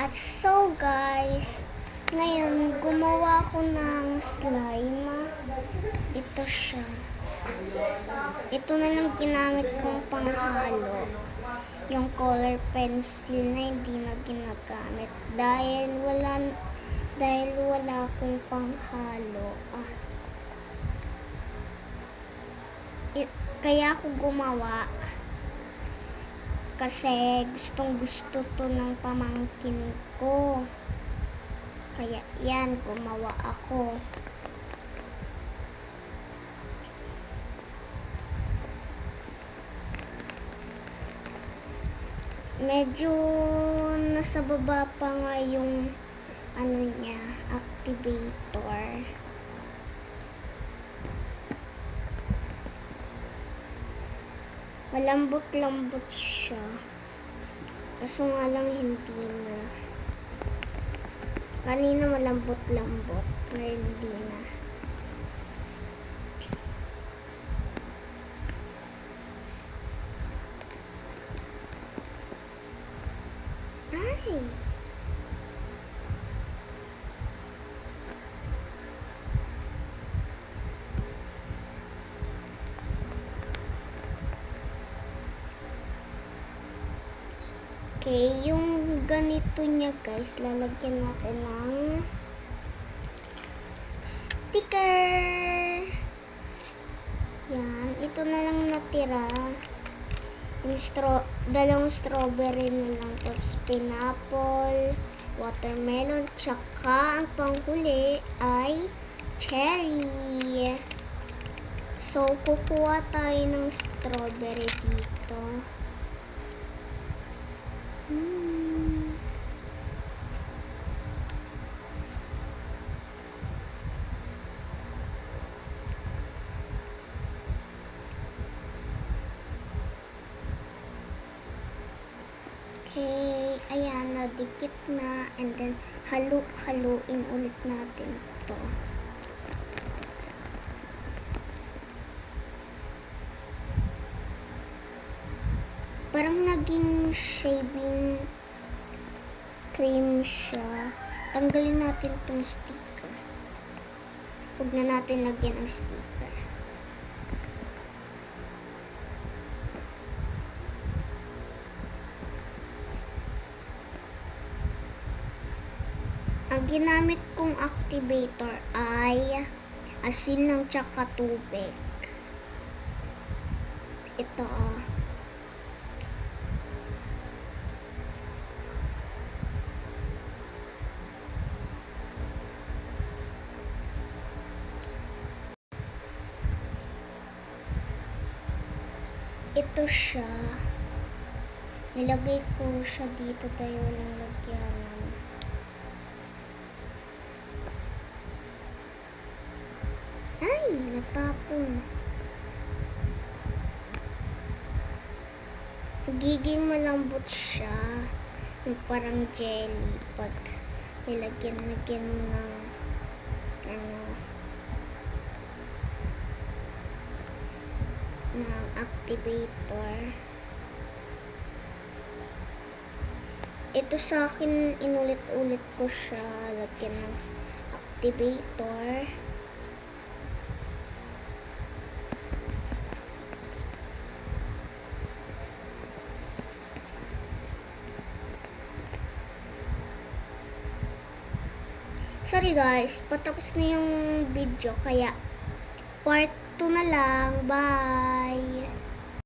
At so guys, ngayon gumawa ko ng slime. Ito siya. Ito na lang ginamit kong panghalo. Yung color pencil na hindi na ginagamit. Dahil wala, dahil wala akong panghalo. Ah. I- kaya ako gumawa kasi gustong gusto to ng pamangkin ko. Kaya yan, gumawa ako. Medyo nasa baba pa nga yung ano niya, activator. Malambot-lambot siya. Kaso nga lang hindi na. Kanina malambot-lambot. Ngayon hindi na. Ay! Okay, yung ganito niya guys, lalagyan natin ng sticker. Yan, ito na lang natira. Yung straw, dalawang strawberry na lang, tapos pineapple, watermelon, tsaka ang panghuli ay cherry. So, kukuha tayo ng strawberry dito. Okay, ayan, nadikit na. And then, halo-haloin ulit natin to. Parang naging shaving cream siya. Tanggalin natin tong sticker. Huwag na natin lagyan ang sticker. Ang ginamit kong activator ay asin ng tsaka tubig. Ito ah. Ito siya. Nilagay ko siya dito tayo ng lagyanan. Natapon. Nagiging malambot siya. Yung parang jelly pag nilagyan-lagyan mo ng ano ng activator. Ito sa akin, inulit-ulit ko siya. Lagyan ng activator. Sorry guys, patapos na yung video kaya part 2 na lang. Bye!